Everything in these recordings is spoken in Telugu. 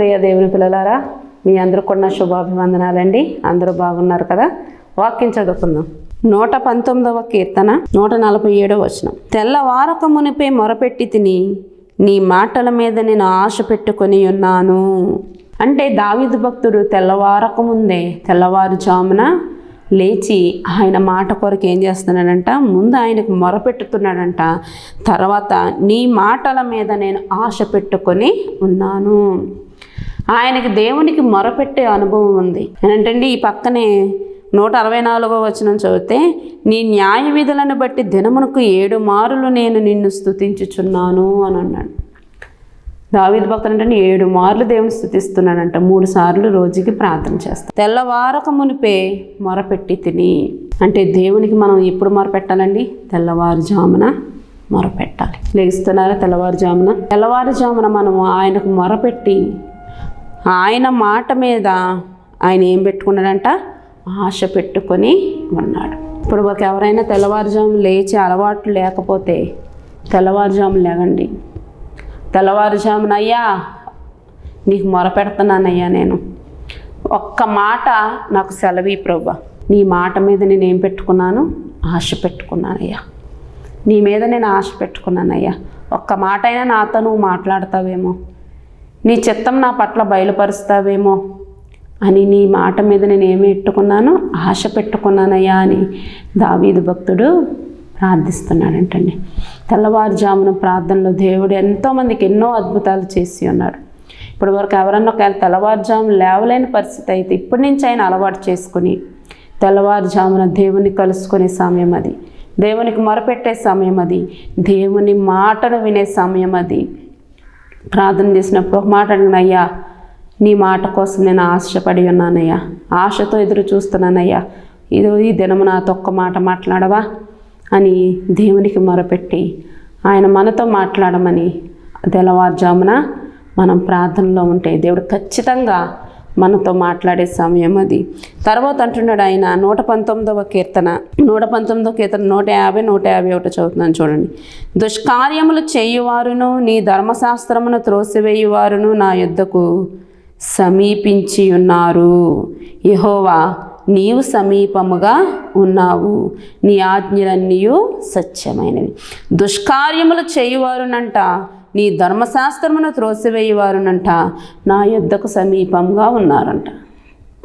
ప్రియ దేవుని పిల్లలారా మీ అందరూ కూడా శుభాభివందనాలండి. అందరూ బాగున్నారు కదా? వాక్యం చదువుకుందాం. నూట పంతొమ్మిదవ కీర్తన నూట నలభై ఏడవ వచనం. తెల్లవారక మునిపే మొరపెట్టి తిని నీ మాటల మీద నేను ఆశ పెట్టుకొని ఉన్నాను. అంటే దావిదు భక్తుడు తెల్లవారక ముందే తెల్లవారుజామున లేచి ఆయన మాట కొరకు ఏం చేస్తున్నాడంట? ముందు ఆయనకు మొరపెట్టుతున్నాడంట. తర్వాత నీ మాటల మీద నేను ఆశ పెట్టుకొని ఉన్నాను. ఆయనకి దేవునికి మొరపెట్టే అనుభవం ఉంది. ఏంటంటే ఈ పక్కనే నూట అరవై నాలుగో వచనం చదివితే నీ న్యాయ విధులను బట్టి దినమునకు ఏడు మారులు నేను నిన్ను స్థుతించుచున్నాను అని అన్నాడు. దావీద్ భక్తులు అంటే ఏడు మార్లు దేవుని స్థుతిస్తున్నాడంట మూడు సార్లు రోజుకి ప్రార్థన చేస్తాం. తెల్లవారక మునిపే మొరపెట్టి తిని. అంటే దేవునికి మనం ఎప్పుడు మొరపెట్టాలండి? తెల్లవారుజామున మొరపెట్టాలి. లేస్తున్నారా తెల్లవారుజామున? తెల్లవారుజామున మనం ఆయనకు మొరపెట్టి ఆయన మాట మీద ఆయన ఏం పెట్టుకున్నాడంట? ఆశ పెట్టుకొని ఉన్నాడు. ఇప్పుడు ఒక ఎవరైనా తెల్లవారుజాము లేచి అలవాట్లు లేకపోతే తెల్లవారుజాము లేవండి. తెల్లవారుజామున అయ్యా నీకు మొరపెడుతున్నానయ్యా నేను. ఒక్క మాట నాకు సెలవి ప్రభా నీ మాట మీద నేను ఏం పెట్టుకున్నాను? ఆశ పెట్టుకున్నానయ్యా. నీ మీద నేను ఆశ పెట్టుకున్నానయ్యా. ఒక్క మాట అయినా నాతో నువ్వు మాట్లాడతావేమో. నీ చిత్తం నా పట్ల బయలుపరుస్తావేమో అని నీ మాట మీద నేను ఏమి పెట్టుకున్నాను ఆశ పెట్టుకున్నానయ్యా అని దావీదు భక్తుడు ప్రార్థిస్తున్నాడంటండి. తెల్లవారుజామున ప్రార్థనలో దేవుడు ఎంతోమందికి ఎన్నో అద్భుతాలు చేసి ఉన్నాడు ఇప్పుడు వరకు ఎవరన్నా ఒకవేళ తెల్లవారుజామున లేవలేని పరిస్థితి అయితే ఇప్పటి నుంచి ఆయన అలవాటు చేసుకుని తెల్లవారుజామున దేవుని కలుసుకునే సమయం అది. దేవునికి మొరపెట్టే సమయం అది. దేవుని మాటను వినే సమయం అది. ప్రార్థన చేసినప్పుడు ఒక మాట అడిగినయ్యా నీ మాట కోసం నేను ఆశపడి ఉన్నానయ్యా. ఆశతో ఎదురు చూస్తున్నానయ్యా. ఇదో ఈ దినము నాతో ఒక్క మాట మాట్లాడవా? అని దేవునికి మొరపెట్టి ఆయన మనతో మాట్లాడమని తెల్లవారుజామున మనం ప్రార్థనలో ఉంటే దేవుడు ఖచ్చితంగా మనతో మాట్లాడే సమయం అది. తర్వాత అంటున్నాడు ఆయన నూట పంతొమ్మిదవ కీర్తన. నూట పంతొమ్మిదవ కీర్తన నూట యాభై నూట యాభై ఒకటి చదువుతున్నాను చూడండి. దుష్కార్యములు చేయువారును నీ ధర్మశాస్త్రమును త్రోసివేయువారును నా యుద్ధకు సమీపించి ఉన్నారు యహోవా నీవు సమీపముగా ఉన్నావు. నీ ఆజ్ఞలన్నీ సత్యమైనవి. దుష్కార్యములు చేయువారునంట నీ ధర్మశాస్త్రమును త్రోసివేయవారునంట. నా యుద్ధకు సమీపంగా ఉన్నారంట.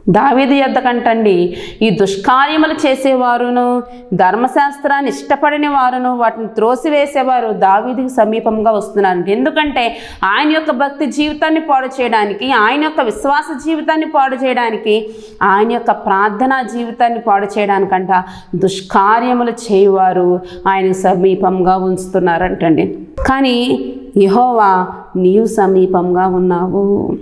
దావేది ఎద్దకంటండి ఈ దుష్కార్యములు చేసేవారును ధర్మశాస్త్రాన్ని ఇష్టపడిన వారును వాటిని త్రోసివేసేవారు దావీదికి సమీపంగా వస్తున్నారు. ఎందుకంటే ఆయన యొక్క భక్తి జీవితాన్ని పాడు చేయడానికి ఆయన యొక్క విశ్వాస జీవితాన్ని పాడు చేయడానికి ఆయన యొక్క ప్రార్థనా జీవితాన్ని పాడు చేయడానికంట దుష్కార్యములు చేయవారు ఆయన సమీపంగా ఉంచుతున్నారంటండి. కానీ యహోవా నీవు సమీపంగా ఉన్నావు.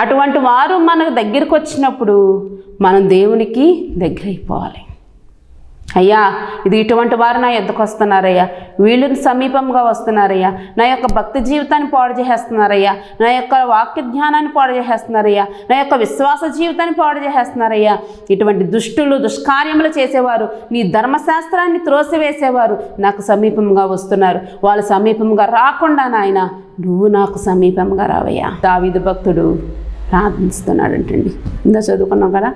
అటువంటి వారు మనకు దగ్గరికి వచ్చినప్పుడు మనం దేవునికి దగ్గర అయిపోవాలి అయ్యా ఇది ఇటువంటి వారు నా ఎద్దకు వస్తున్నారయ్యా. వీళ్ళని సమీపంగా వస్తున్నారయ్యా. నా యొక్క భక్తి జీవితాన్ని పాడు చేసేస్తున్నారయ్యా. నా యొక్క వాక్య జ్ఞానాన్ని పాడు చేసేస్తున్నారయ్యా. నా యొక్క విశ్వాస జీవితాన్ని పాడు చేసేస్తున్నారయ్యా. ఇటువంటి దుష్టులు దుష్కార్యములు చేసేవారు నీ ధర్మశాస్త్రాన్ని త్రోసివేసేవారు నాకు సమీపంగా వస్తున్నారు. వాళ్ళు సమీపంగా రాకుండా నాయన నువ్వు నాకు సమీపంగా రావయ్యా. దావిదు భక్తుడు ప్రార్థిస్తున్నాడంటండి. ఇందా చదువుకున్నాం కదా?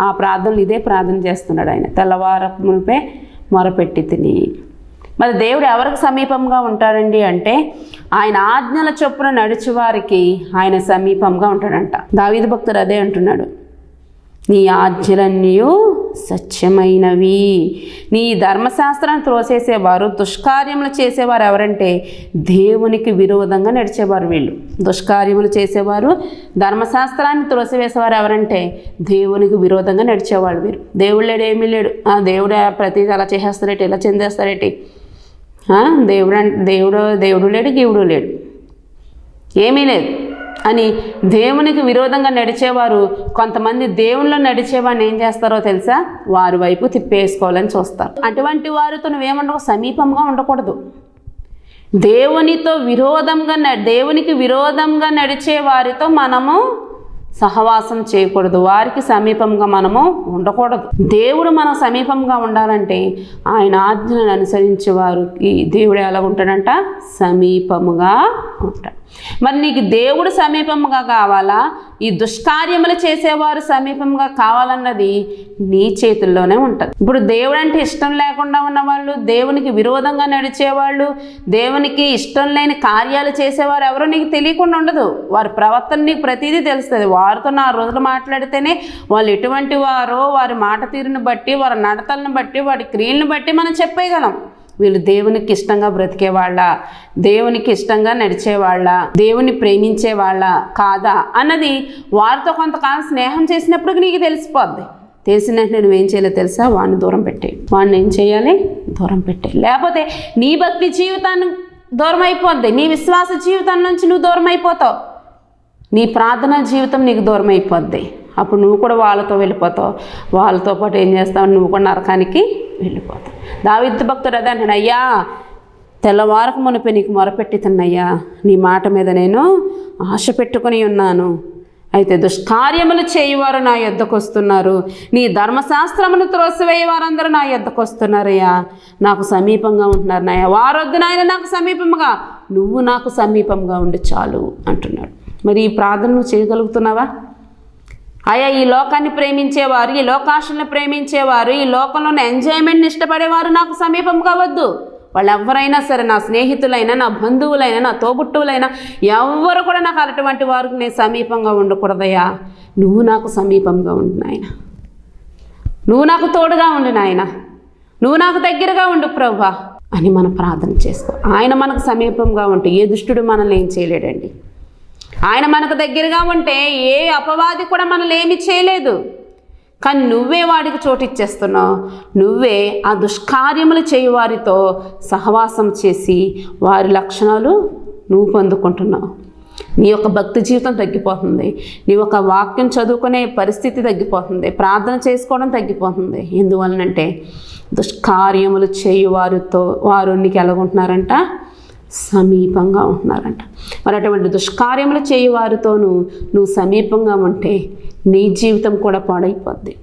ఆ ప్రార్థనలు ఇదే ప్రార్థన చేస్తున్నాడు ఆయన. తెల్లవార మొరపెట్టి తిని. మరి దేవుడు ఎవరికి సమీపంగా ఉంటాడండి అంటే ఆయన ఆజ్ఞల చొప్పున నడిచి వారికి ఆయన సమీపంగా ఉంటాడంట. దావీదు భక్తుడు అదే అంటున్నాడు. నీ ఆజ్ఞలన్నీ సత్యమైనవి. నీ ధర్మశాస్త్రాన్ని త్రోసేసేవారు దుష్కార్యములు చేసేవారు ఎవరంటే దేవునికి విరోధంగా నడిచేవారు వీళ్ళు. దుష్కార్యములు చేసేవారు ధర్మశాస్త్రాన్ని త్రోసివేసేవారు ఎవరంటే దేవునికి విరోధంగా నడిచేవాడు వీరు. దేవుడు లేడు ఏమీ లేడు. ఆ దేవుడు ప్రతిదీ అలా చేసేస్తారేటి ఇలా చెందేస్తారేటి? దేవుడు అంటే దేవుడు దేవుడు లేడు గీవుడు లేడు. ఏమీ లేదు. అని దేవునికి విరోధంగా నడిచేవారు కొంతమంది దేవునిలో నడిచేవాడిని ఏం చేస్తారో తెలుసా? వారి వైపు తిప్పేసుకోవాలని చూస్తారు. అటువంటి వారితో నువ్వేమంటావు సమీపంగా ఉండకూడదు. దేవునితో విరోధంగా దేవునికి విరోధంగా నడిచే వారితో మనము సహవాసం చేయకూడదు. వారికి సమీపంగా మనము ఉండకూడదు. దేవుడు మన సమీపంగా ఉండాలంటే ఆయన ఆజ్ఞలను అనుసరించే వారికి దేవుడు ఎలా ఉంటాడంట? సమీపముగా ఉంటాడు. మరి నీకు దేవుడు సమీపముగా కావాలా? ఈ దుష్కార్యములు చేసేవారు సమీపంగా కావాలన్నది నీ చేతుల్లోనే ఉంటుంది. ఇప్పుడు దేవుడు అంటే ఇష్టం లేకుండా ఉన్నవాళ్ళు దేవునికి విరోధంగా నడిచేవాళ్ళు దేవునికి ఇష్టం లేని కార్యాలు చేసేవారు ఎవరో నీకు తెలియకుండా ఉండదు. వారి ప్రవర్తన నీకు ప్రతిదీ తెలుస్తుంది. వారితో నా రోజులు మాట్లాడితేనే వాళ్ళు ఎటువంటి వారో వారి మాట తీరుని బట్టి వారి నడతలను బట్టి వారి క్రియలను బట్టి మనం చెప్పేయగలం. వీళ్ళు దేవునికి ఇష్టంగా బ్రతికేవాళ్ళ దేవునికి ఇష్టంగా నడిచేవాళ్ళ దేవుని ప్రేమించేవాళ్ళ కాదా అన్నది వారితో కొంతకాలం స్నేహం చేసినప్పుడు నీకు తెలిసిపోద్ది. తెలిసిన నువ్వు ఏం చేయాలో తెలుసా? వాడిని దూరం పెట్టేయి. వాడిని ఏం చేయాలి? దూరం పెట్టేయి. లేకపోతే నీ భక్తి జీవితాన్ని దూరం అయిపోద్ది నీ విశ్వాస జీవితం నుంచి నువ్వు దూరం అయిపోతావు నీ ప్రార్థన జీవితం నీకు దూరం అయిపోద్ది అప్పుడు నువ్వు కూడా వాళ్ళతో వెళ్ళిపోతావు. వాళ్ళతో పాటు ఏం చేస్తావు? నువ్వు కూడా నరకానికి వెళ్ళిపోతావు. దావిద్దు భక్తుడు అదే అంటాడు అయ్యా తెల్లవారకు మునిపి నీకు మొరపెట్టితున్నయ్యా నీ మాట మీద నేను ఆశ పెట్టుకుని ఉన్నాను. అయితే దుష్కార్యములు చేయువారు నా యొద్దకు వస్తున్నారు. నీ ధర్మశాస్త్రమును త్రోసివేయ వారందరూ నా యొద్దకు వస్తున్నారయ్యా. నాకు సమీపంగా ఉంటున్నారు. నాయ వారొద్దు నాయన నాకు సమీపంగా నువ్వు నాకు సమీపంగా ఉండి చాలు అంటున్నాడు. మరి ఈ ప్రార్థన నువ్వు చేయగలుగుతున్నావా? అయ్యా ఈ లోకాన్ని ప్రేమించేవారు ఈ లోకాశలను ప్రేమించేవారు ఈ లోకంలోని ఎంజాయ్మెంట్ని ఇష్టపడేవారు నాకు సమీపం కావద్దు వాళ్ళు ఎవరైనా సరే నా స్నేహితులైనా నా బంధువులైనా నా తోబుట్టువులైనా ఎవరు కూడా నాకు అటువంటి వారికి నేను సమీపంగా ఉండకూడదయ్యా. నువ్వు నాకు సమీపంగా ఉండు నాయన. నువ్వు నాకు తోడుగా ఉండు నాయన. నువ్వు నాకు దగ్గరగా ఉండు ప్రభా అని మనం ప్రార్థన చేసుకో. ఆయన మనకు సమీపంగా ఉంటే ఏ దుష్టుడు మనల్ని ఏం చేయలేడండి. ఆయన మనకు దగ్గరగా ఉంటే ఏ అపవాది కూడా మనల్ని ఏమి చేయలేదు. కానీ నువ్వే వాడికి చోటు ఇచ్చేస్తున్నావు. నువ్వే ఆ దుష్కార్యములు చేయు వారితో సహవాసం చేసి వారి లక్షణాలు నువ్వు పొందుకుంటున్నావు. నీ యొక్క భక్తి జీవితం తగ్గిపోతుంది. నీ యొక్క వాక్యం చదువుకునే పరిస్థితి తగ్గిపోతుంది. ప్రార్థన చేసుకోవడం తగ్గిపోతుంది. ఎందువలనంటే దుష్కార్యములు చేయు వారితో వారు నీకు ఎలాగుంటున్నారంట? సమీపంగా ఉంటున్నారంట మరి అటువంటి దుష్కార్యములు చేయువారితోనూ నువ్వు సమీపంగా ఉంటే నీ జీవితం కూడా పాడైపోద్ది.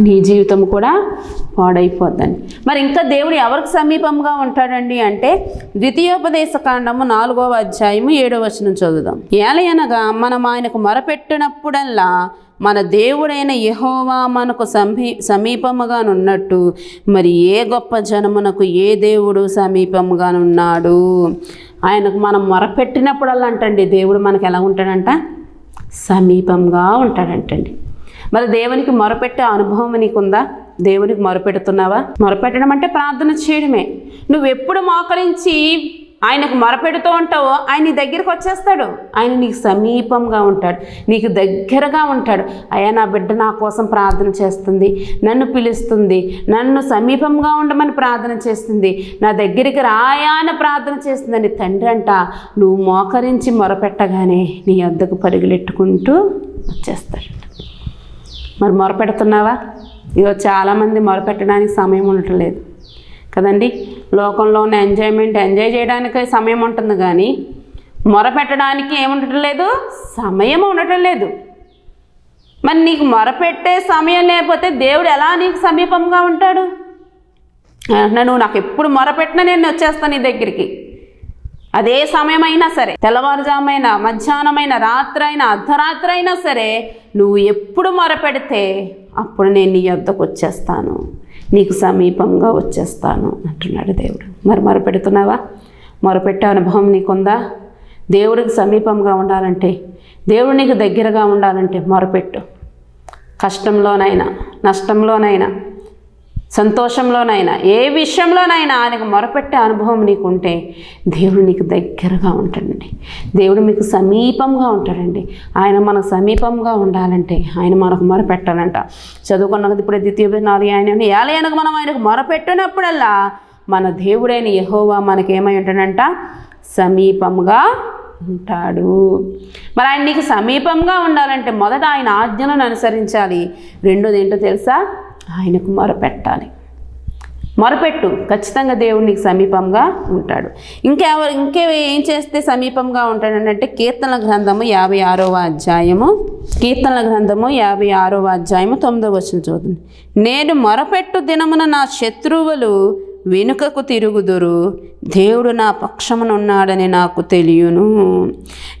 నీ జీవితం కూడా పాడైపోద్దని. మరి ఇంకా దేవుడు ఎవరికి సమీపంగా ఉంటాడండి అంటే ద్వితీయోపదేశ కాండము నాలుగవ అధ్యాయము ఏడవ వచనం చదువుదాం. ఏలయనగా మనం ఆయనకు మొరపెట్టినప్పుడల్లా మన దేవుడైన యహోవా మనకు సమీ సమీపముగానున్నట్టు. మరి ఏ గొప్ప జనమునకు ఏ దేవుడు సమీపముగానున్నాడు? ఆయనకు మనం మొరపెట్టినప్పుడల్లా అంటండి దేవుడు మనకు ఎలా ఉంటాడంట? సమీపంగా ఉంటాడంటండి. మరి దేవునికి మొరపెట్టే అనుభవం నీకుందా? దేవునికి మొరపెడుతున్నావా? మొరపెట్టడం అంటే ప్రార్థన చేయడమే. నువ్వు ఎప్పుడు మోకరించి ఆయనకు మొరపెడుతూ ఉంటావో ఆయన నీ దగ్గరికి వచ్చేస్తాడు. ఆయన నీకు సమీపంగా ఉంటాడు. నీకు దగ్గరగా ఉంటాడు. అయ్యా నా బిడ్డ నా కోసం ప్రార్థన చేస్తుంది. నన్ను పిలుస్తుంది. నన్ను సమీపంగా ఉండమని ప్రార్థన చేస్తుంది. నా దగ్గరికి రాయాన ప్రార్థన చేస్తుందని తండ్రి అంట నువ్వు మోకరించి మొరపెట్టగానే నీ వద్దకు పరుగులెట్టుకుంటూ వచ్చేస్తాడు. మరి మొరపెడుతున్నావా? ఇగో చాలామంది మొరపెట్టడానికి సమయం ఉండటం లేదు. కదండి? లోకంలో ఉన్న ఎంజాయ్మెంట్ ఎంజాయ్ చేయడానికి సమయం ఉంటుంది కానీ మొరపెట్టడానికి ఏముండటం లేదు? సమయం ఉండటం లేదు. మరి నీకు మొరపెట్టే సమయం లేకపోతే దేవుడు ఎలా నీకు సమీపంగా ఉంటాడు? నువ్వు నాకు ఎప్పుడు మొరపెట్టినా నేను వచ్చేస్తాను నీ దగ్గరికి. అదే సమయమైనా సరే తెల్లవారుజామైన మధ్యాహ్నమైన రాత్రి అయినా అర్ధరాత్రి అయినా సరే నువ్వు ఎప్పుడు మొరపెడితే అప్పుడు నేను నీ వద్దకు వచ్చేస్తాను. నీకు సమీపంగా వచ్చేస్తాను అంటున్నాడు దేవుడు. మరి మొరపెడుతున్నావా? మొరపెట్టే అనుభవం నీకుందా? దేవుడికి సమీపంగా ఉండాలంటే దేవుడు నీకు దగ్గరగా ఉండాలంటే మొరపెట్టు. కష్టంలోనైనా నష్టంలోనైనా సంతోషంలోనైనా ఏ విషయంలోనైనా ఆయనకు మొరపెట్టే అనుభవం నీకుంటే దేవుడు నీకు దగ్గరగా ఉంటాడండి. దేవుడు మీకు సమీపంగా ఉంటాడండి. ఆయన మనకు సమీపంగా ఉండాలంటే ఆయన మనకు మొరపెట్టాలంట. చదువుకున్నది ఇప్పుడు ద్వితీయ నాలుగు ఆయన ఏలయనకు మనం ఆయనకు మొరపెట్టినప్పుడల్లా మన దేవుడైన యహోవా మనకేమై ఉంటాడంట? సమీపంగా ఉంటాడు. మరి ఆయన నీకు సమీపంగా ఉండాలంటే మొదట ఆయన ఆజ్ఞలను అనుసరించాలి. రెండోది ఏంటో తెలుసా? ఆయనకు మొరపెట్టాలి మొరపెట్టు. ఖచ్చితంగా దేవుడు నీకు సమీపంగా ఉంటాడు. ఇంకెవరు ఇంకే ఏం చేస్తే సమీపంగా ఉంటాడంటే కీర్తన గ్రంథము యాభై ఆరవ అధ్యాయము. కీర్తనల గ్రంథము యాభై ఆరవ అధ్యాయము తొమ్మిదవ వచ్చిన చూద్దాం నేను మొరపెట్టు దినమున నా శత్రువులు వెనుకకు తిరుగుదురు. దేవుడు నా పక్షమునున్నాడని నాకు తెలియను.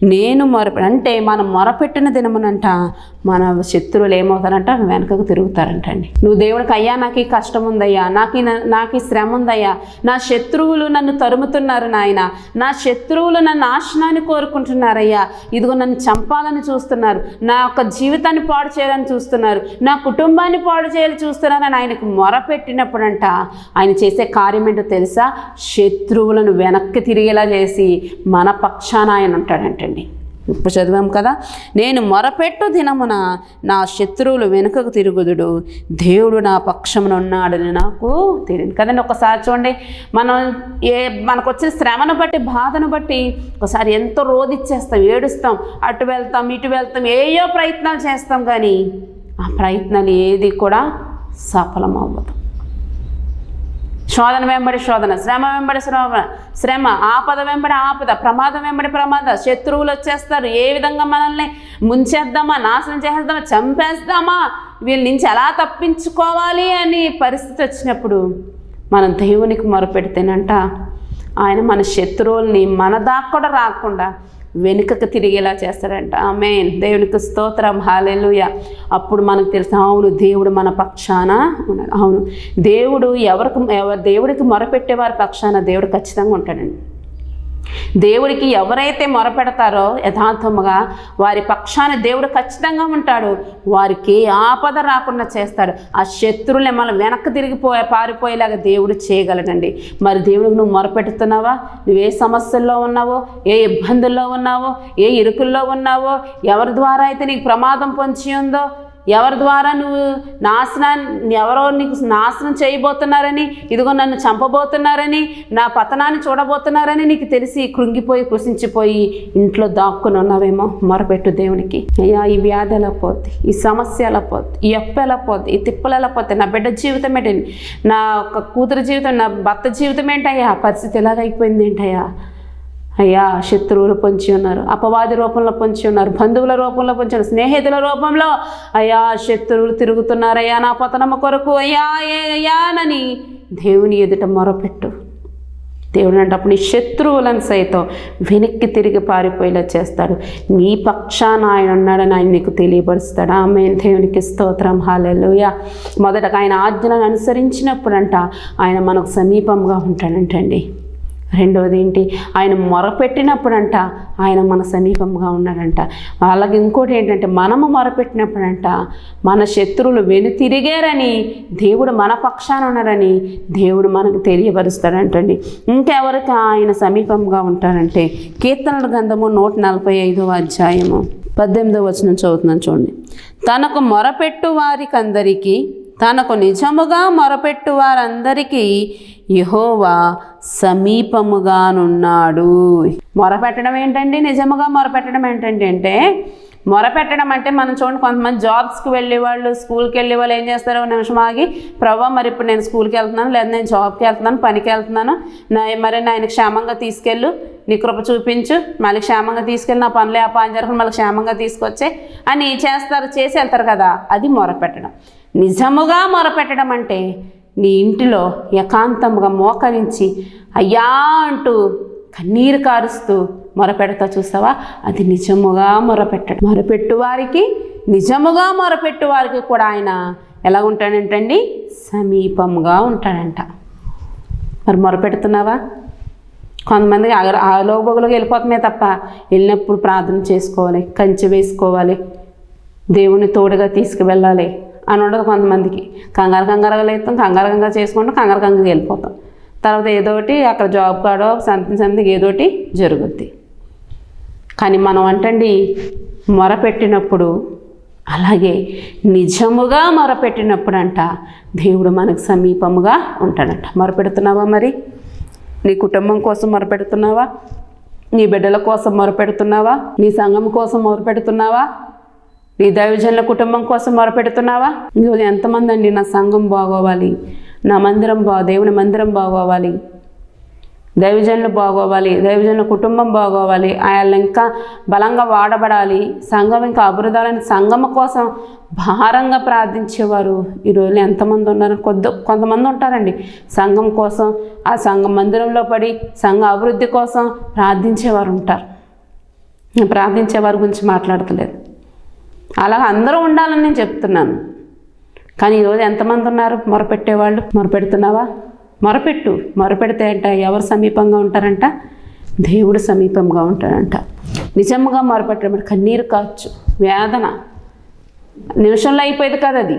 నేను మొరపె అంటే మనం మొరపెట్టిన దినమునంట మన శత్రువులు ఏమవుతారంట? వెనకకు తిరుగుతారంటండి. నువ్వు దేవుడికి అయ్యా నాకు ఈ కష్టం ఉందయ్యా నాకు నాకు ఈ శ్రమ ఉందయ్యా నా శత్రువులు నన్ను తరుముతున్నారు నాయన నా శత్రువులు నన్ను నాశనాన్ని కోరుకుంటున్నారయ్యా ఇదిగో నన్ను చంపాలని చూస్తున్నారు నా యొక్క జీవితాన్ని పాడు చేయాలని చూస్తున్నారు నా కుటుంబాన్ని పాడు చేయాలని చూస్తున్నారని ఆయనకు మొరపెట్టినప్పుడంట ఆయన చేసే కార్యం ఏంటో తెలుసా శత్రువులను వెనక్కి తిరిగేలా చేసి మన పక్షాన ఆయన ఉంటాడంటండి. ఇప్పుడు చదివాం కదా నేను మొరపెట్టు దినమున నా శత్రువులు వెనుకకు తిరుగుదుడు దేవుడు నా పక్షమున ఉన్నాడని నాకు తెలియదు. కదండి ఒకసారి చూడండి మనం ఏ మనకు వచ్చిన శ్రమను బట్టి బాధను బట్టి ఒకసారి ఎంతో రోధిచ్చేస్తాం ఏడుస్తాం అటు వెళ్తాం ఇటు వెళ్తాం ఏయో ప్రయత్నాలు చేస్తాం కానీ ఆ ప్రయత్నాలు ఏది కూడా సఫలం అవ్వదు శోధన వెంబడి శోధన శ్రమ వెంబడి శ్రమ శ్రమ ఆపద వెంబడి ఆపద ప్రమాదం వెంబడి ప్రమాద శత్రువులు వచ్చేస్తారు. ఏ విధంగా మనల్ని ముంచేద్దామా నాశనం చేసేద్దామా చంపేస్తామా వీళ్ళ నుంచి ఎలా తప్పించుకోవాలి అని పరిస్థితి వచ్చినప్పుడు మనం దేవునికి మొరపెడితేనంట ఆయన మన శత్రువుల్ని మన దాకా కూడా రాకుండా వెనుకకు తిరిగేలా చేస్తాడంట. ఆమెన్. దేవునికి స్తోత్రం. హాలెలుయ అప్పుడు మనకు తెలుసు అవును దేవుడు మన పక్షాన ఉన్నాడు. అవును. దేవుడు ఎవరికి ఎవరు దేవుడికి మొరపెట్టేవారి పక్షాన దేవుడు ఖచ్చితంగా ఉంటాడండి. దేవుడికి ఎవరైతే మొరపెడతారో యథార్థముగా వారి పక్షాన దేవుడు ఖచ్చితంగా ఉంటాడు. వారికి ఆపద రాకుండా చేస్తాడు. ఆ శత్రువులు మనం వెనక్కి తిరిగిపోయే పారిపోయేలాగా దేవుడు చేయగలడండి. మరి దేవుడికి నువ్వు మొరపెడుతున్నావా? నువ్వు ఏ సమస్యల్లో ఉన్నావో ఏ ఇబ్బందుల్లో ఉన్నావో ఏ ఇరుకుల్లో ఉన్నావో ఎవరి ద్వారా అయితే నీకు ప్రమాదం పొంచి ఉందో ఎవరి ద్వారా నువ్వు నాశనాన్ని ఎవరో నీకు నాశనం చేయబోతున్నారని ఇదిగో నన్ను చంపబోతున్నారని నా పతనాన్ని చూడబోతున్నారని నీకు తెలిసి కృంగిపోయి కృషించిపోయి ఇంట్లో దాక్కుని ఉన్నావేమో మొరపెట్టు దేవునికి. అయ్యా ఈ వ్యాధి ఎలా పోద్ది ఈ సమస్య ఎలా పోద్ది ఈ అప్పు ఎలా పోద్ది ఈ తిప్పలు ఎలా పోద్ది నా బిడ్డ జీవితం ఏంటండి నా ఒక కూతురు జీవితం నా భర్త జీవితం ఏంటయ్యా? పరిస్థితి ఎలాగైపోయింది ఏంటయ్యా? అయ్యా శత్రువులు పొంచి ఉన్నారు అపవాది రూపంలో పొంచి ఉన్నారు బంధువుల రూపంలో పొంచి ఉన్నారు స్నేహితుల రూపంలో. అయ్యా శత్రువులు తిరుగుతున్నారయ్యా నా పతనమ్మ కొరకు. అయ్యా ఏ అయ్యానని దేవుని ఎదుట మొరపెట్టు. దేవుడు అంటే అప్పుడు నీ శత్రువులను సైతం వెనక్కి తిరిగి పారిపోయేలా చేస్తాడు. నీ పక్షాన ఆయన ఉన్నాడని ఆయన నీకు తెలియపరుస్తాడు. ఆమె దేవునికి స్తోత్రం. హాలెలుయ మొదటగా ఆయన ఆజ్ఞలను అనుసరించినప్పుడంట ఆయన మనకు సమీపంగా ఉంటాడంటండి. రెండవది ఏంటి ఆయన మొరపెట్టినప్పుడంట ఆయన మన సమీపంగా ఉన్నాడంట. అలాగే ఇంకోటి ఏంటంటే మనము మొరపెట్టినప్పుడంట మన శత్రువులు వెనుతిరిగారని దేవుడు మన పక్షాన ఉన్నాడని దేవుడు మనకు తెలియపరుస్తాడంటండి. ఇంకెవరికి ఆయన సమీపంగా ఉంటారంటే కీర్తనల గ్రంథము నూట నలభై ఐదవ అధ్యాయము పద్దెనిమిదవ వచనం చదువుతున్నాను చూడండి. తనకు మొరపెట్టు వారికందరికీ తనకు నిజముగా మొరపెట్టు వారందరికీ యహోవా సమీపముగానున్నాడు. మొరపెట్టడం ఏంటండి? నిజముగా మొరపెట్టడం ఏంటండి అంటే మొరపెట్టడం అంటే మనం చూడండి కొంతమంది జాబ్స్కి వెళ్ళే వాళ్ళు స్కూల్కి వెళ్ళే వాళ్ళు ఏం చేస్తారో? నిమిషం ఆగి ప్రభావ మరి ఇప్పుడు నేను స్కూల్కి వెళ్తున్నాను లేదా నేను జాబ్కి వెళ్తున్నాను పనికి వెళ్తున్నాను నా మరి నాయన క్షేమంగా తీసుకెళ్ళు నీ కృప చూపించు మళ్ళీ క్షేమంగా తీసుకెళ్ళి నా పనులు ఆ పని జరగకుండా మళ్ళీ క్షేమంగా తీసుకొచ్చే అని చేస్తారు చేసి వెళ్తారు కదా. అది మొరపెట్టడం. నిజముగా మొరపెట్టడం అంటే నీ ఇంటిలో ఏకాంతముగా మోకరించి అయ్యా అంటూ కన్నీరు కారుస్తూ మొరపెడతా చూస్తావా? అది నిజముగా మొరపెట్టడం. మొరపెట్టు వారికి నిజముగా మొరపెట్టు వారికి కూడా ఆయన ఎలా ఉంటాడంటండి? సమీపంగా ఉంటాడంట. మరి మొరపెడుతున్నావా? కొంతమంది ఆలోబగులోకి వెళ్ళిపోతమే తప్ప వెళ్ళినప్పుడు ప్రార్థన చేసుకోవాలి కంచె వేసుకోవాలి దేవుని తోడుగా తీసుకువెళ్ళాలి. అని ఉండదు కొంతమందికి. కంగారు కంగారుగా లేస్తాం కంగారు కంగారు చేసుకుంటాం కంగారు కంగారు వెళ్ళిపోతాం. తర్వాత ఏదో ఒకటి అక్కడ జాబ్ కాడో సంథింగ్ సంథింగ్ ఏదో ఒకటి జరుగుద్ది. కానీ మనం అంటండి మొరపెట్టినప్పుడు అలాగే నిజముగా మొరపెట్టినప్పుడు అంట దేవుడు మనకు సమీపముగా ఉంటాడంట. మొరపెడుతున్నావా మరి? నీ కుటుంబం కోసం మొరపెడుతున్నావా? నీ బిడ్డల కోసం మొరపెడుతున్నావా? నీ సంఘం కోసం మొరపెడుతున్నావా? నీ దైవజనుల కుటుంబం కోసం మొరపెడుతున్నావా? ఈరోజు ఎంతమంది అండి నా సంఘం బాగోవాలి. నా మందిరం బా దేవుని మందిరం బాగోవాలి. దైవజనులు బాగోవాలి. దైవజనుల కుటుంబం బాగోవాలి. వాళ్ళు ఇంకా బలంగా వాడబడాలి. సంఘం ఇంకా అభివృద్ధాలని సంఘం కోసం భారంగా ప్రార్థించేవారు. ఈ ఎంతమంది ఉన్నారు? కొద్ది కొంతమంది ఉంటారండి. సంఘం కోసం ఆ సంఘం మందిరంలో పడి సంఘ అభివృద్ధి కోసం ప్రార్థించేవారు ఉంటారు. ప్రార్థించేవారి ప్రార్థించే వారి గురించి మాట్లాడతలేదు. అలాగ అందరూ ఉండాలని నేను చెప్తున్నాను. కానీ ఈరోజు ఎంతమంది ఉన్నారు? మొరపెట్టేవాళ్ళు? మొరపెడుతున్నావా? మొరపెట్టు. మొరపెడితే అంట ఎవరు సమీపంగా ఉంటారంట? దేవుడు సమీపంగా ఉంటాడంట. నిజంగా మొరపెట్టడం కన్నీరు కావచ్చు వేదన. నిమిషంలో అయిపోయేది కదా అది.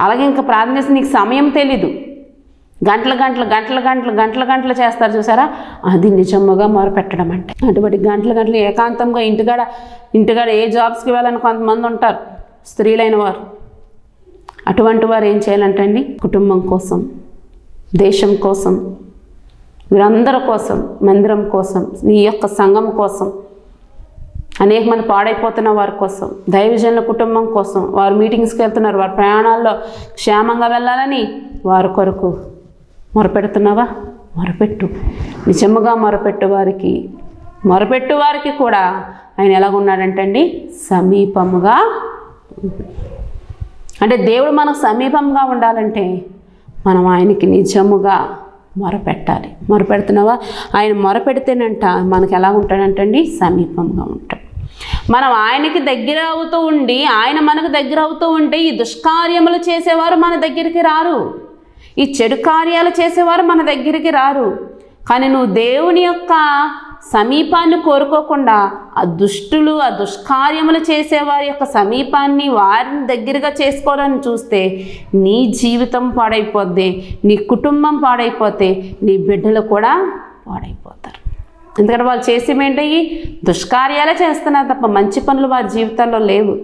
అలాగే ఇంకా ప్రార్థన చేసి నీకు సమయం తెలీదు. గంటల గంటలు గంటల గంటలు గంటల గంటలు చేస్తారు చూసారా? అది నిజముగా మొరపెట్టడం అంటే. అటువంటి గంటల గంటలు ఏకాంతంగా ఇంటికాడ ఇంటికాడ ఏ జాబ్స్కి వెళ్ళని కొంతమంది ఉంటారు. స్త్రీలైన వారు. అటువంటి వారు ఏం చేయాలంటే అండి కుటుంబం కోసం దేశం కోసం వీరందరి కోసం మందిరం కోసం నీ యొక్క సంఘం కోసం అనేక మంది పాడైపోతున్న వారి కోసం దైవజనుల కుటుంబం కోసం వారు మీటింగ్స్కి వెళ్తున్నారు వారి ప్రయాణాల్లో క్షేమంగా వెళ్ళాలని వారి కొరకు మొరపెడుతున్నావా? మొరపెట్టు. నిజముగా మొరపెట్టు వారికి మొరపెట్టు వారికి కూడా ఆయన ఎలాగున్నాడంటే అండి సమీపముగా అంటే దేవుడు మనకు సమీపంగా ఉండాలంటే మనం ఆయనకి నిజముగా మొరపెట్టాలి. మొరపెడుతున్నావా? ఆయన మొరపెడితేనంట మనకు ఎలా ఉంటాడంటండి సమీపంగా ఉంటాడు. మనం ఆయనకి దగ్గర అవుతూ ఉండి ఆయన మనకు దగ్గర అవుతూ ఉంటే ఈ దుష్కార్యములు చేసేవారు మన దగ్గరికి రారు. ఈ చెడు కార్యాలు చేసేవారు మన దగ్గరికి రారు. కానీ నువ్వు దేవుని యొక్క సమీపాన్ని కోరుకోకుండా ఆ దుష్టులు ఆ దుష్కార్యములు చేసేవారి యొక్క సమీపాన్ని వారిని దగ్గరగా చేసుకోవాలని చూస్తే నీ జీవితం పాడైపోద్ది నీ కుటుంబం పాడైపోతే నీ బిడ్డలు కూడా పాడైపోతారు. ఎందుకంటే వాళ్ళు చేసేమేంటయ్యి దుష్కార్యాలే చేస్తున్నారు తప్ప మంచి పనులు వారి జీవితాల్లో లేవు.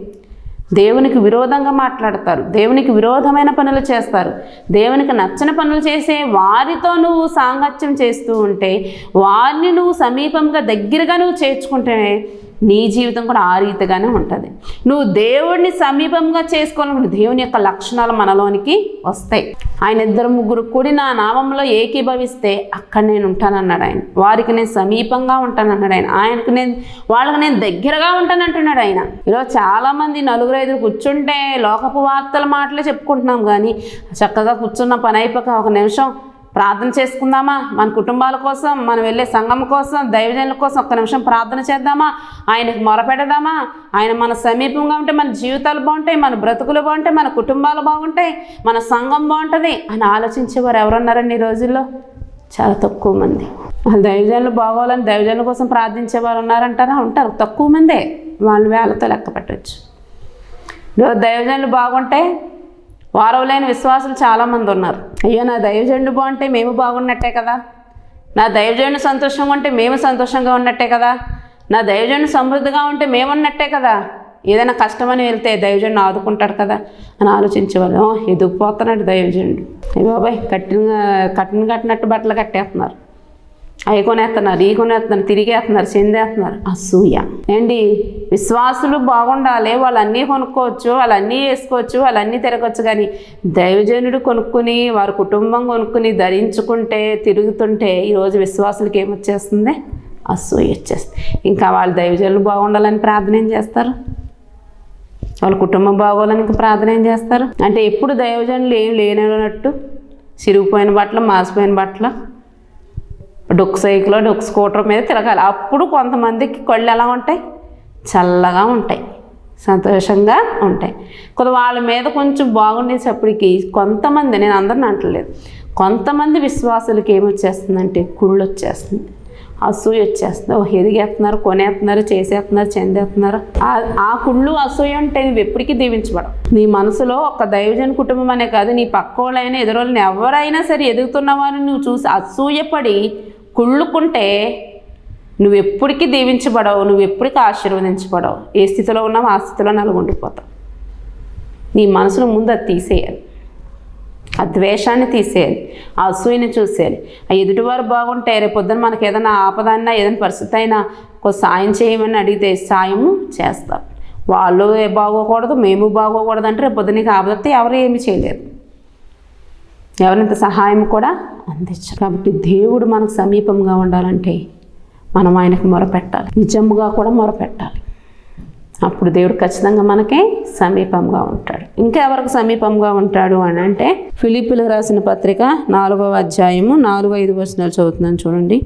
దేవునికి విరోధంగా మాట్లాడతారు. దేవునికి విరోధమైన పనులు చేస్తారు. దేవునికి నచ్చని పనులు చేసే వారితో నువ్వు సాంగత్యం చేస్తూ ఉంటే వారిని నువ్వు సమీపంగా దగ్గరగా నువ్వు చేర్చుకుంటే నీ జీవితం కూడా ఆ రీతిగానే ఉంటుంది. నువ్వు దేవుడిని సమీపంగా చేసుకోవాలనుకుంటే దేవుని యొక్క లక్షణాలు మనలోనికి వస్తాయి. ఆయన ఇద్దరు ముగ్గురు కూడి నా నామంలో ఏకీభవిస్తే అక్కడ నేను ఉంటానన్నాడు ఆయన. వారికి నేను సమీపంగా ఉంటానన్నాడు ఆయన. ఆయనకు నేను వాళ్ళకి నేను దగ్గరగా ఉంటానంటున్నాడు ఆయన. ఈరోజు చాలామంది నలుగురు ఐదుగురు కూర్చుంటే లోకపు వార్తల మాటలే చెప్పుకుంటున్నాం కానీ చక్కగా కూర్చున్న పని అయిపోక ఒక నిమిషం ప్రార్థన చేసుకుందామా? మన కుటుంబాల కోసం మనం వెళ్ళే సంఘం కోసం దైవజనుల కోసం ఒక్క నిమిషం ప్రార్థన చేద్దామా? ఆయనకు మొరపెడదామా? ఆయన మన సమీపంగా ఉంటే మన జీవితాలు బాగుంటాయి మన బ్రతుకులు బాగుంటాయి మన కుటుంబాలు బాగుంటాయి మన సంఘం బాగుంటుంది అని ఆలోచించేవారు ఎవరున్నారండి ఈ రోజుల్లో? చాలా తక్కువ మంది. వాళ్ళు దైవజనులు బాగోవాలని దైవజనుల కోసం ప్రార్థించే వాళ్ళు ఉన్నారంటారా? ఉంటారు. తక్కువ మందే. వాళ్ళు వేలతో లెక్క పెట్టచ్చు. దైవజనులు బాగుంటే వారం విశ్వాసులు చాలామంది ఉన్నారు. అయ్యో నా దైవజనుడు బాగుంటే మేము బాగున్నట్టే కదా? నా దైవజనుడు సంతోషంగా ఉంటే మేము సంతోషంగా ఉన్నట్టే కదా? నా దైవజనుడు సమృద్ధిగా ఉంటే మేము ఉన్నట్టే కదా? ఏదైనా కష్టమని వెళ్తే దైవజనుడు ఆదుకుంటాడు కదా? అని ఆలోచించేవాళ్ళు ఎదుగుపోతున్నాడు దైవజనుడు. బాబాయ్ కట్టిన కట్టిన కట్టినట్టు బట్టలు కట్టేస్తున్నారు. అవి కొనేస్తున్నారు ఈ కొనేస్తున్నారు తిరిగేస్తున్నారు చెందేస్తున్నారు అసూయ. ఏంటి? విశ్వాసులు బాగుండాలి వాళ్ళు అన్నీ కొనుక్కోవచ్చు వాళ్ళు అన్నీ వేసుకోవచ్చు వాళ్ళు అన్నీ తిరగచ్చు కానీ దైవజనుడు కొనుక్కుని వారి కుటుంబం కొనుక్కుని ధరించుకుంటే తిరుగుతుంటే ఈరోజు విశ్వాసులకి ఏమొచ్చేస్తుంది? అసూయ వచ్చేస్తుంది. ఇంకా వాళ్ళు దైవజనులు బాగుండాలని ప్రార్థన ఏం చేస్తారు? వాళ్ళ కుటుంబం బాగోవాలని ప్రార్థన ఏం చేస్తారు? అంటే ఎప్పుడు దైవజనులు ఏం లేనట్టు చిరిగిపోయిన బట్టలు మాసిపోయిన బట్టలు డొక్కు సైకిలో డొక్కు స్కూటర్ మీద తిరగాలి. అప్పుడు కొంతమందికి కళ్ళు ఎలా ఉంటాయి? చల్లగా ఉంటాయి. సంతోషంగా ఉంటాయి. కొంత వాళ్ళ మీద కొంచెం బాగుండేటప్పటికి కొంతమంది నేను అందరిని అంటలేదు కొంతమంది విశ్వాసులకి ఏమొచ్చేస్తుందంటే కుళ్ళు వచ్చేస్తుంది అసూయ వచ్చేస్తుంది. ఓ ఎదిగేస్తున్నారు కొనేస్తున్నారు చేసేస్తున్నారు చెందేస్తున్నారు. ఆ- కుళ్ళు అసూయ ఉంటే నువ్వు ఎప్పటికీ దీవించబడవు. నీ మనసులో ఒక దైవజన కుటుంబం అనే కాదు నీ పక్కోళ్ళైనా ఎదురోళ్ళని ఎవరైనా సరే ఎదుగుతున్న వారిని నువ్వు చూసి అసూయపడి కుళ్ళుకుంటే నువ్వు ఎప్పటికీ దీవించబడవు నువ్వు ఎప్పటికీ ఆశీర్వదించబడవు. ఏ స్థితిలో ఉన్నావు ఆ స్థితిలో నలుగుండిపోతావు. నీ మనసులో ముందు అది తీసేయాలి. ఆ ద్వేషాన్ని తీసేయాలి. ఆ అసూయని చూసేయాలి. ఆ ఎదుటివారు బాగుంటే రేపు పొద్దున మనకి ఏదైనా ఆపదన్నా ఏదైనా పరిస్థితి అయినా కొంచెం సాయం చేయమని అడిగితే సాయము చేస్తాం. వాళ్ళు బాగోకూడదు మేము బాగోకూడదు అంటే రేపు పొద్దున నీకు ఆపదతే ఎవరు ఏమీ చేయలేరు. ఎవరింత సహాయం కూడా అందించారు. కాబట్టి దేవుడు మనకు సమీపంగా ఉండాలంటే మనం ఆయనకు మొరపెట్టాలి. నిజముగా కూడా మొరపెట్టాలి. అప్పుడు దేవుడు ఖచ్చితంగా మనకి సమీపంగా ఉంటాడు. ఇంకా ఎవరికి సమీపంగా ఉంటాడు అని అంటే ఫిలిపిలకు రాసిన పత్రిక నాలుగవ అధ్యాయము నాలుగు ఐదు వచనాలు చదువుతున్నాను చూడండి.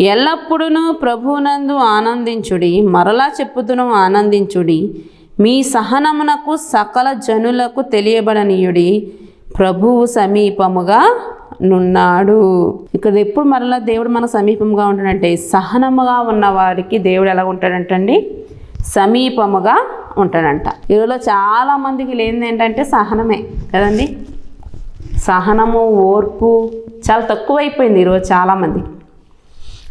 ఎల్లప్పుడూ ప్రభువునందు ఆనందించుడి మరలా చెప్పుతును ఆనందించుడి మీ సహనమునకు సకల జనులకు తెలియబడనీయుడి ప్రభువు సమీపముగా నున్నాడు. ఇక్కడ ఎప్పుడు మరలా దేవుడు మన సమీపంగా ఉంటాడంటే సహనముగా ఉన్న వారికి దేవుడు ఎలా ఉంటాడంటండి? సమీపముగా ఉంటాడంట. ఈరోజు చాలా మందికి లేనిది ఏంటంటే సహనమే కదండి? సహనము ఓర్పు చాలా తక్కువైపోయింది ఈరోజు చాలామంది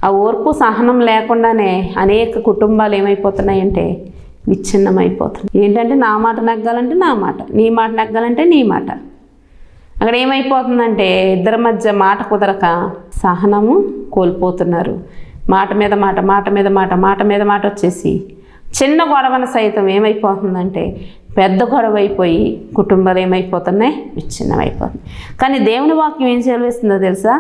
ఆ ఓర్పు సహనం లేకుండానే అనేక కుటుంబాలు ఏమైపోతున్నాయంటే విచ్ఛిన్నమైపోతున్నాయి. ఏంటంటే నా మాట నగ్గాలంటే నా మాట నీ మాట నగ్గాలంటే నీ మాట. అక్కడ ఏమైపోతుందంటే ఇద్దరి మధ్య మాట కుదరక సహనము కోల్పోతున్నారు. మాట మీద మాట మాట మీద మాట మాట మీద మాట వచ్చేసి చిన్న గొడవన సైతం ఏమైపోతుందంటే పెద్ద గొడవ అయిపోయి కుటుంబాలు ఏమైపోతున్నాయి? విచ్ఛిన్నమైపోతుంది కానీ దేవుని వాక్యం ఏం చేస్తుందో తెలుసా?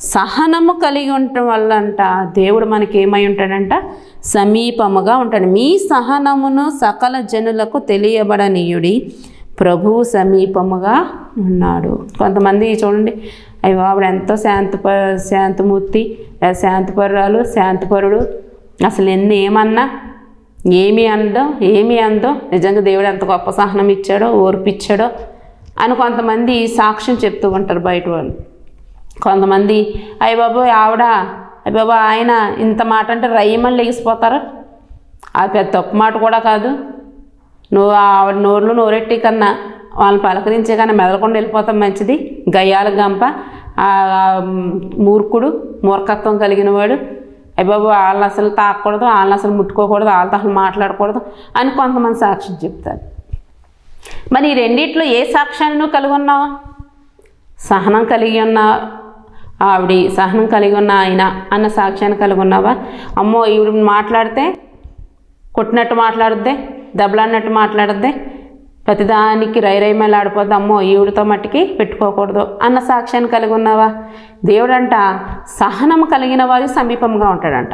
సహనము కలిగి ఉండటం వల్ల అంట దేవుడు మనకి ఏమై ఉంటాడంట? సమీపముగా ఉంటాడు. మీ సహనమును సకల జనులకు తెలియబడనీయుడి ప్రభువు సమీపముగా ఉన్నాడు. కొంతమంది చూడండి అయ్యో ఆవిడ ఎంతో శాంతప శాంతమూర్తి శాంతపరురాలు శాంతపరుడు. అసలు ఎన్ని ఏమన్నా ఏమి అందో ఏమి అందో నిజంగా దేవుడు ఎంత గొప్ప సహనం ఇచ్చాడో ఓర్పిచ్చాడో అని కొంతమంది సాక్ష్యం చెప్తూ ఉంటారు బయట వాళ్ళు. కొంతమంది అయ్య బాబు ఆవిడ అయ్య బాబు ఆయన ఇంత మాట అంటే రయ్యమని లెగిసిపోతారు? అది పెద్ద తప్పు మాట కూడా కాదు. నువ్వు ఆవిడ నోరులో నోరెట్టి కన్నా వాళ్ళని పలకరించే కన్నా మెదలకుండా వెళ్ళిపోతాం మంచిది. గయ్యాల గంప మూర్ఖుడు మూర్ఖత్వం కలిగిన వాడు అయ్యబాబు వాళ్ళని అసలు తాకూడదు వాళ్ళని అసలు ముట్టుకోకూడదు వాళ్ళతో అసలు మాట్లాడకూడదు అని కొంతమంది సాక్ష్యం చెప్తారు. మరి ఈ రెండిట్లో ఏ సాక్ష్యాన్ని నువ్వు కలిగి ఉన్నావు? సహనం కలిగి ఉన్న ఆవిడ సహనం కలిగి ఉన్న ఆయన అన్న సాక్ష్యాన్ని కలిగి ఉన్నావా? అమ్మో ఈవిడ మాట్లాడితే కొట్టినట్టు మాట్లాడుద్దే? దెబ్బలన్నట్టు మాట్లాడద్దే. ప్రతిదానికి రై అమ్మో ఈవిడితో మట్టికి పెట్టుకోకూడదు అన్న సాక్ష్యాన్ని కలిగి ఉన్నావా? దేవుడంట సహనం కలిగిన వారి సమీపంగా ఉంటాడంట.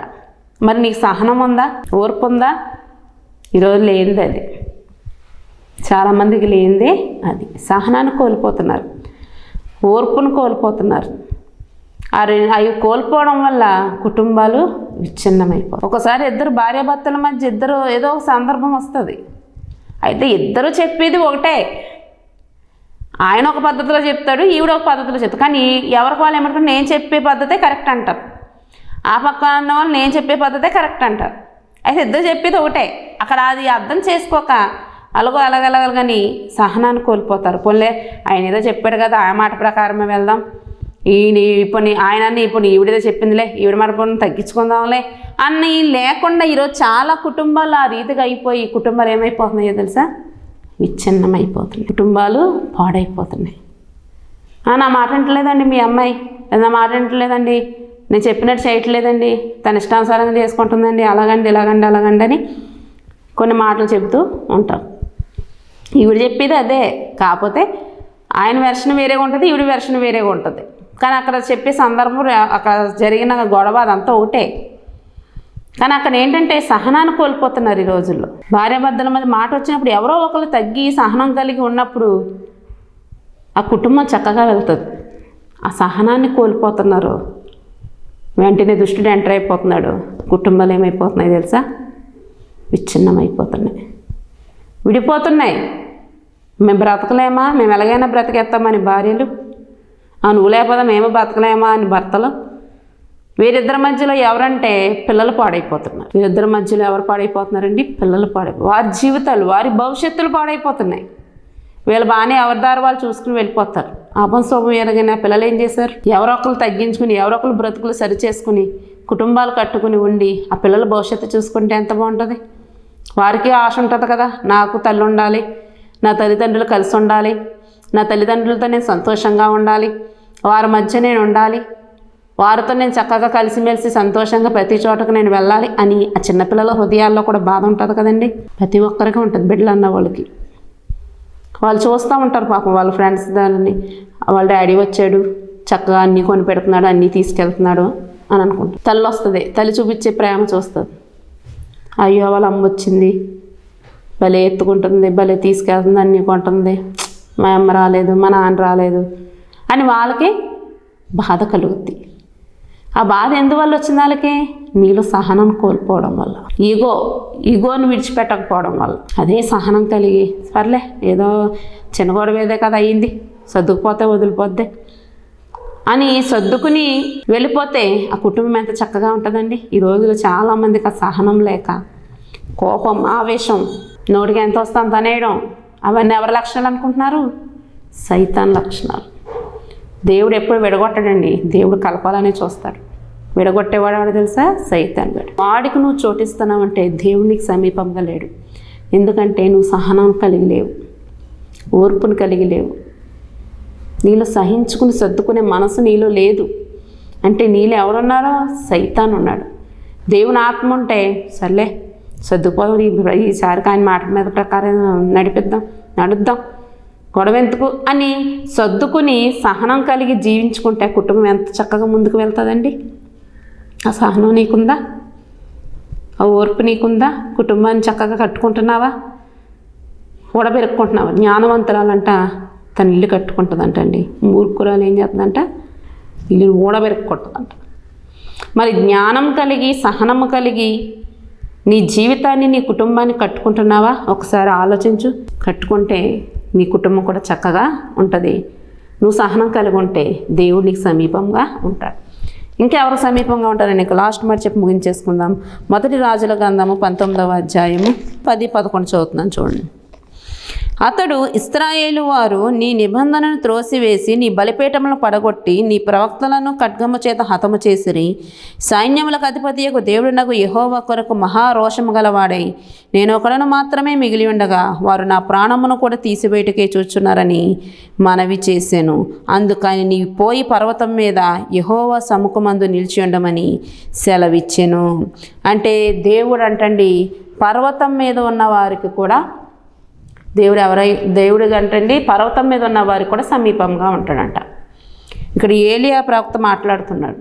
మరి నీకు సహనం ఉందా? ఓర్పు ఉందా? ఈరోజు లేనిది అది. చాలామందికి లేనిదే అది. సహనాన్ని కోల్పోతున్నారు. ఓర్పును కోల్పోతున్నారు. అవి కోల్పోవడం వల్ల కుటుంబాలు విచ్ఛిన్నమైపోతాయి. ఒకసారి ఇద్దరు భార్యాభర్తల మధ్య ఇద్దరు ఏదో ఒక సందర్భం వస్తుంది. అయితే ఇద్దరు చెప్పేది ఒకటే. ఆయన ఒక పద్ధతిలో చెప్తాడు ఈవిడ ఒక పద్ధతిలో చెప్తాడు. కానీ ఎవరికి వాళ్ళు ఏమంటారు? నేను చెప్పే పద్ధతే కరెక్ట్ అంటారు. ఆ పక్క ఉన్న వాళ్ళు నేను చెప్పే పద్ధతే కరెక్ట్ అంటారు. అయితే ఇద్దరు చెప్పేది ఒకటే. అక్కడ అది అర్థం చేసుకోక అలాగో కానీ సహనాన్ని కోల్పోతారు. పోలే ఆయన ఏదో చెప్పాడు కదా ఆ మాట ప్రకారమే వెళ్దాం. ఈయన ఇప్పుడు ఆయన ఇప్పుడు ఈవిడదే చెప్పిందిలే ఈవిడ మరపడం తగ్గించుకుందాంలే అన్న ఈ లేకుండా ఈరోజు చాలా కుటుంబాలు ఆ రీతిగా అయిపోయి కుటుంబాలు ఏమైపోతున్నాయో తెలుసా? విచ్ఛిన్నమైపోతున్నాయి. కుటుంబాలు పాడైపోతున్నాయి. నా మాట వింటలేదండి మీ అమ్మాయి. నా మాట వింటలేదండి. నేను చెప్పినట్టు చేయట్లేదండి. తన ఇష్టానుసారంగా చేసుకుంటుందండి. అలాగండి ఇలాగండి అలాగండి అని కొన్ని మాటలు చెబుతూ ఉంటాం. ఈవిడ చెప్పేది అదే. కాకపోతే ఆయన వెర్షన్ వేరేగా ఉంటుంది ఈవిడ వెర్షన్ వేరేగా ఉంటుంది. కానీ అక్కడ చెప్పే సందర్భం అక్కడ జరిగిన గొడవ అదంతా ఒకటే. కానీ అక్కడ ఏంటంటే సహనాన్ని కోల్పోతున్నారు ఈ రోజుల్లో. భార్యాభర్తల మధ్య మాట వచ్చినప్పుడు ఎవరో ఒకరు తగ్గి సహనం కలిగి ఉన్నప్పుడు ఆ కుటుంబం చక్కగా వెళ్తుంది. ఆ సహనాన్ని కోల్పోతున్నారు. వెంటనే దుష్టుడు ఎంటర్ అయిపోతున్నాడు. కుటుంబాలు ఏమైపోతున్నాయి తెలుసా? విచ్ఛిన్నమైపోతున్నాయి. విడిపోతున్నాయి. మేము బ్రతకలేమా? మేము ఎలాగైనా బ్రతికేస్తామని భార్యలు నువ్వు లేకపోతే మేము బ్రతకలేమా అని భర్తలు వీరిద్దరి మధ్యలో ఎవరంటే పిల్లలు పాడైపోతున్నారు. వీరిద్దరి మధ్యలో ఎవరు పాడైపోతున్నారండి? పిల్లలు పాడై వారి జీవితాలు వారి భవిష్యత్తులు పాడైపోతున్నాయి. వీళ్ళు బాగానే ఎవరి దారి వాళ్ళు చూసుకుని వెళ్ళిపోతారు. అపం శోభం ఎరగిన పిల్లలు ఏం చేశారు? ఎవరో తగ్గించుకుని ఎవరొకరు బ్రతుకులు సరి చేసుకుని కుటుంబాలు కట్టుకుని ఉండి ఆ పిల్లల భవిష్యత్తు చూసుకుంటే ఎంత బాగుంటుంది? వారికి ఆశ ఉంటుంది కదా నాకు తల్లి ఉండాలి నా తల్లిదండ్రులు కలిసి ఉండాలి నా తల్లిదండ్రులతో నేను సంతోషంగా ఉండాలి వారి మధ్య నేను ఉండాలి. వారితో నేను చక్కగా కలిసిమెలిసి సంతోషంగా ప్రతి చోటకు నేను వెళ్ళాలి అని ఆ చిన్నపిల్లల హృదయాల్లో కూడా బాధ ఉంటుంది కదండి. ప్రతి ఒక్కరికి ఉంటుంది బిడ్డలు అన్న వాళ్ళకి. వాళ్ళు చూస్తూ ఉంటారు పాపం వాళ్ళ ఫ్రెండ్స్ దానిని. వాళ్ళ డాడీ వచ్చాడు చక్కగా అన్నీ కొని పెడుతున్నాడు అన్నీ తీసుకెళ్తున్నాడు అని అనుకుంటారు తల్లి వస్తుంది తల్లి చూపించే ప్రేమ చూస్తుంది. అయ్యో వాళ్ళ అమ్మ వచ్చింది. భలే ఎత్తుకుంటుంది భలే తీసుకెళ్తుంది అన్నీ కొంటుంది. మా అమ్మ రాలేదు మా నాన్న రాలేదు. అని వాళ్ళకి బాధ కలుగుద్ది. ఆ బాధ ఎందువల్ల వచ్చింది వాళ్ళకి? నీళ్ళు సహనం కోల్పోవడం వల్ల. ఈగో ఈగోని విడిచిపెట్టకపోవడం వల్ల. అదే సహనం కలిగి సర్లే ఏదో చిన్న గొడవ ఏదే కదా అయ్యింది సర్దుకుపోతే వదిలిపోద్ది అని సర్దుకుని వెళ్ళిపోతే ఆ కుటుంబం ఎంత చక్కగా ఉంటుందండి. ఈ రోజుల్లో చాలామందికి ఆ సహనం లేక కోపం ఆవేశం నోటికి ఎంత వస్తే అనేయడం అవన్నీ ఎవరి లక్షణాలు అనుకుంటున్నారు? సైతాన్ లక్షణాలు. దేవుడు ఎప్పుడు విడగొట్టడండి. దేవుడు కలపాలని చూస్తాడు. విడగొట్టేవాడు వాడు తెలుసా? సైతాన్ వాడు. వాడికి నువ్వు చోటిస్తున్నావంటే దేవునికి సమీపంగా లేడు. ఎందుకంటే నువ్వు సహనం కలిగి లేవు. ఓర్పును కలిగి లేవు. నీలో సహించుకుని సర్దుకునే మనసు నీలో లేదు. అంటే నీలో ఎవరున్నారో? సైతాన్ ఉన్నాడు. దేవుని ఆత్మ ఉంటే సర్లే సర్దుకోదాం ఈ ఈసారికి ఆయన మాట మీద ప్రకారం నడిపిద్దాం నడుద్దాం. గొడవెందుకు అని సర్దుకుని సహనం కలిగి జీవించుకుంటే కుటుంబం ఎంత చక్కగా ముందుకు వెళ్తుందండి? ఆ సహనం నీకుందా? ఆ ఓర్పు నీకుందా? కుటుంబాన్ని చక్కగా కట్టుకుంటున్నావా? ఊడబెరుక్కుంటున్నావా? జ్ఞానవంతురాలంట తన ఇల్లు కట్టుకుంటుందంటండి. మూర్ఖురాలు ఏం చేస్తుందంట? ఇల్లు ఊడబెరుక్కుంటుందంట. మరి జ్ఞానం కలిగి సహనము కలిగి నీ జీవితాన్ని నీ కుటుంబాన్ని కట్టుకుంటున్నావా? ఒకసారి ఆలోచించు. కట్టుకుంటే నీ కుటుంబం కూడా చక్కగా ఉంటుంది. నువ్వు సహనం కలిగి ఉంటే దేవుడు నీకు సమీపంగా ఉంటాడు. ఇంకెవరు సమీపంగా ఉంటారని నీకు లాస్ట్ మరి చెప్పి ముగించేసుకుందాం. మొదటి రాజుల గ్రంథము పంతొమ్మిదవ అధ్యాయము పది పదకొండు చదువుతున్నాను చూడండి. అతడు ఇస్రాయేలు వారు నీ నిబంధనను త్రోసివేసి నీ బలిపీఠములను పడగొట్టి నీ ప్రవక్తలను ఖడ్గము చేత హతము చేసిరి. సైన్యములకు అధిపతియకు దేవుడునకు యహోవ కొరకు మహారోషము గలవాడై. నేను ఒకడను మాత్రమే మిగిలి ఉండగా వారు నా ప్రాణమును కూడా తీసిబయటకే చూచున్నారని మనవి చేశాను అందుకని నీ పోయి పర్వతం మీద యహోవ సముఖమందు నిలిచి ఉండమని సెలవిచ్చాను. అంటే దేవుడు అంటండి పర్వతం మీద ఉన్న వారికి కూడా దేవుడు ఎవరై దేవుడు అంటండి పర్వతం మీద ఉన్న వారికి కూడా సమీపంగా ఉంటాడంట. ఇక్కడ ఏలియా ప్రవక్త మాట్లాడుతున్నాడు.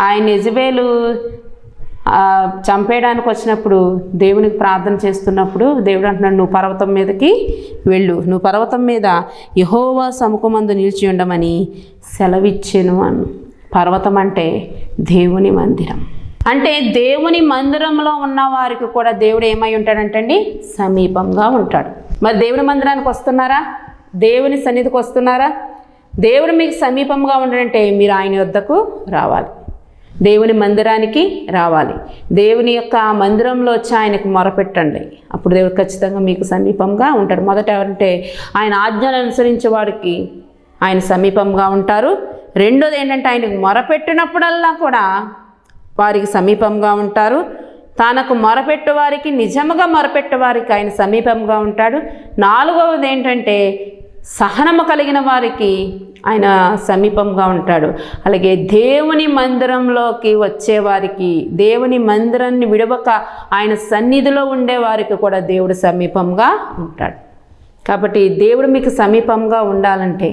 ఆయన నిజబేలు చంపేయడానికి వచ్చినప్పుడు దేవునికి ప్రార్థన చేస్తున్నప్పుడు దేవుడు అంటున్నాడు నువ్వు పర్వతం మీదకి వెళ్ళు. నువ్వు పర్వతం మీద యహోవా సముఖమందు నిలిచి ఉండమని సెలవిచ్చాను అను. పర్వతం అంటే దేవుని మందిరం. అంటే దేవుని మందిరంలో ఉన్న వారికి కూడా దేవుడు ఏమై ఉంటాడంటండి? సమీపంగా ఉంటాడు. మరి దేవుని మందిరానికి వస్తున్నారా? దేవుని సన్నిధికి వస్తున్నారా? దేవుడు మీకు సమీపంగా ఉండడంటే మీరు ఆయన వద్దకు రావాలి. దేవుని మందిరానికి రావాలి. దేవుని యొక్క మందిరంలో వచ్చి ఆయనకు మొరపెట్టండి. అప్పుడు దేవుడు ఖచ్చితంగా మీకు సమీపంగా ఉంటాడు. మొదట ఎవరంటే ఆయన ఆజ్ఞలు అనుసరించే వాడికి ఆయన సమీపంగా ఉంటారు. రెండోది ఏంటంటే ఆయనకు మొరపెట్టినప్పుడల్లా కూడా వారికి సమీపంగా ఉంటారు. తనకు మొరపెట్టువారికి నిజముగా మొరపెట్టువారికి ఆయన సమీపంగా ఉంటాడు. నాలుగవది ఏంటంటే సహనము కలిగిన వారికి ఆయన సమీపంగా ఉంటాడు. అలాగే దేవుని మందిరంలోకి వచ్చేవారికి దేవుని మందిరాన్ని విడవక ఆయన సన్నిధిలో ఉండేవారికి కూడా దేవుడు సమీపంగా ఉంటాడు. కాబట్టి దేవుడు మీకు సమీపంగా ఉండాలంటే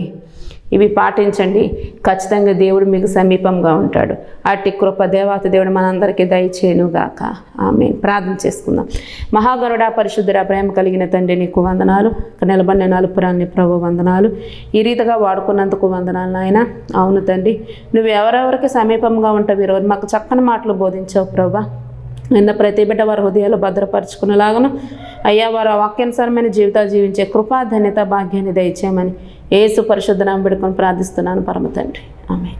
ఇవి పాటించండి. ఖచ్చితంగా దేవుడు మీకు సమీపంగా ఉంటాడు. అట్టి కృప దేవాత దేవుడు మనందరికీ దయచేయనుగాక. ఆమె ప్రార్థన చేసుకుందాం. మహాగరుడ పరిశుద్ధుడ ప్రేమ కలిగిన తండ్రి నీకు వందనాలు. నిలబడిన నలుపురాన్ని ప్రభు వందనాలు. ఈ రీతిగా వాడుకున్నందుకు వందనాలు నాయన. అవును తండ్రి నువ్వు ఎవరెవరికి సమీపంగా ఉంటావు ఈరోజు? మాకు చక్కని మాటలు బోధించావు ప్రభా. నిన్న ప్రతి బిడ్డ వారి హృదయాలు భద్రపరుచుకునేలాగను. అయ్యా వారు వాక్యానుసారమైన జీవితాలు జీవించే కృపా ధన్యత భాగ్యాన్ని దయచేయమని ఏసు పరిశుద్ధనాం పెడుకొని ప్రార్థిస్తున్నాను పరమ తండ్రి. ఆమె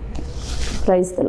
ప్రైజ్ ద